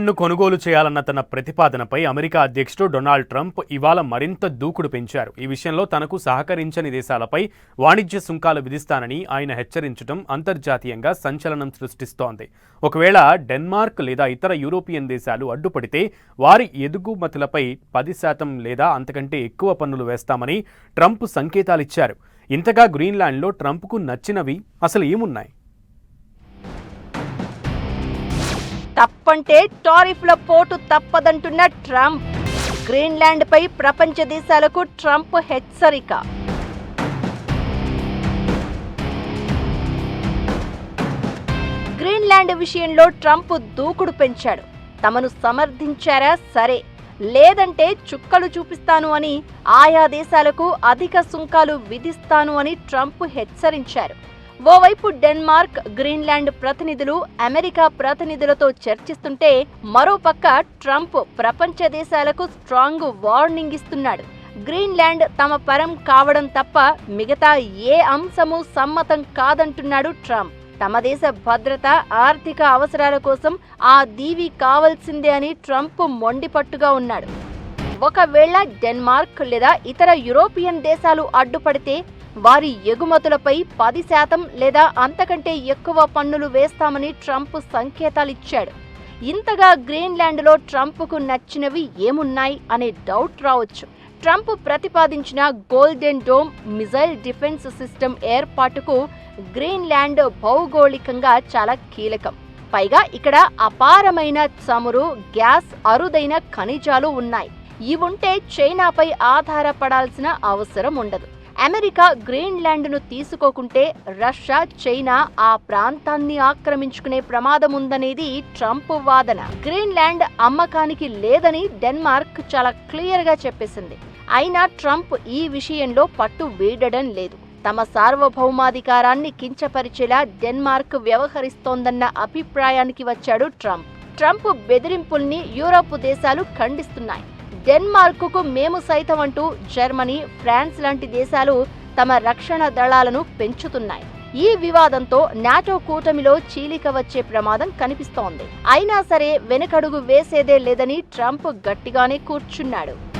ను కొనుగోలు చేయాలన్న తన ప్రతిపాదనపై అమెరికా అధ్యక్షుడు డొనాల్డ్ ట్రంప్ ఇవాళ మరింత దూకుడు పెంచారు. ఈ విషయంలో తనకు సహకరించని దేశాలపై వాణిజ్య సుంకాలు విధిస్తానని ఆయన హెచ్చరించడం అంతర్జాతీయంగా సంచలనం సృష్టిస్తోంది. ఒకవేళ డెన్మార్క్ లేదా ఇతర యూరోపియన్ దేశాలు అడ్డుపడితే వారి ఎదుగుమతులపై పది శాతం లేదా అంతకంటే ఎక్కువ పన్నులు వేస్తామని ట్రంప్ సంకేతాలిచ్చారు. ఇంతగా గ్రీన్లాండ్లో ట్రంప్కు నచ్చినవి అసలు ఏమున్నాయి? తప్పంటే టారిఫ్ల పోటు తప్పదంటున్న ట్రంప్. గ్రీన్లాండ్ పై ప్రపంచ దేశాలకు ట్రంప్ హెచ్చరిక. గ్రీన్లాండ్ విషయంలో ట్రంప్ దూకుడు పెంచాడు. తమను సమర్థించారా సరే. లేదంటే చుక్కలు చూపిస్తాను అని ఆయా దేశాలకు అధిక సుంకాలు విధిస్తాను అని ట్రంప్ హెచ్చరించారు. ఓవైపు డెన్మార్క్ గ్రీన్లాండ్ ప్రతినిధులు అమెరికా ప్రతినిధులతో చర్చిస్తుంటే మరోపక్క ట్రంప్ ప్రపంచ దేశాలకు స్ట్రాంగ్ వార్నింగ్ ఇస్తున్నాడు. గ్రీన్లాండ్ తమ పరం కావడం తప్ప మిగతా ఏ అంశము సమ్మతం కాదంటున్నాడు ట్రంప్. తమ దేశ భద్రత ఆర్థిక అవసరాల కోసం ఆ దీవి కావాల్సిందే అని ట్రంప్ మొండిపట్టుగా ఉన్నాడు. ఒకవేళ డెన్మార్క్ లేదా ఇతర యూరోపియన్ దేశాలు అడ్డుపడితే వారి ఎగుమతులపై పది శాతం లేదా అంతకంటే ఎక్కువ పన్నులు వేస్తామని ట్రంప్ సంకేతాలిచ్చాడు. ఇంతగా గ్రీన్లాండ్లో ట్రంప్కు నచ్చినవి ఏమున్నాయి అనే డౌట్ రావచ్చు. ట్రంప్ ప్రతిపాదించిన golden dome missile defence system ఏర్పాటుకు గ్రీన్లాండ్ భౌగోళికంగా చాలా కీలకం. పైగా ఇక్కడ అపారమైన చమురు గ్యాస్ అరుదైన ఖనిజాలు ఉన్నాయి. ఇవుంటే చైనాపై ఆధారపడాల్సిన అవసరం ఉండదు. అమెరికా గ్రీన్లాండ్ను తీసుకోకుంటే రష్యా చైనా ఆ ప్రాంతాన్ని ఆక్రమించుకునే ప్రమాదం ఉందనేది ట్రంప్ వాదన. గ్రీన్లాండ్ అమ్మకానికి లేదని డెన్మార్క్ చాలా క్లియర్గా చెప్పేసింది. అయినా ట్రంప్ ఈ విషయంలో పట్టు వీడడం లేదు. తమ సార్వభౌమాధికారాన్ని కించపరిచేలా డెన్మార్క్ వ్యవహరిస్తోందన్న అభిప్రాయానికి వచ్చాడు ట్రంప్. ట్రంప్ బెదిరింపుల్ని యూరోప్ దేశాలు ఖండిస్తున్నాయి. డెన్మార్క్కు మేము సైతం అంటూ జర్మనీ ఫ్రాన్స్ లాంటి దేశాలు తమ రక్షణ దళాలను పెంచుతున్నాయి. ఈ వివాదంతో నాటో కూటమిలో చీలిక వచ్చే ప్రమాదం కనిపిస్తోంది. అయినా సరే వెనకడుగు వేసేదే లేదని ట్రంప్ గట్టిగానే కూర్చున్నాడు.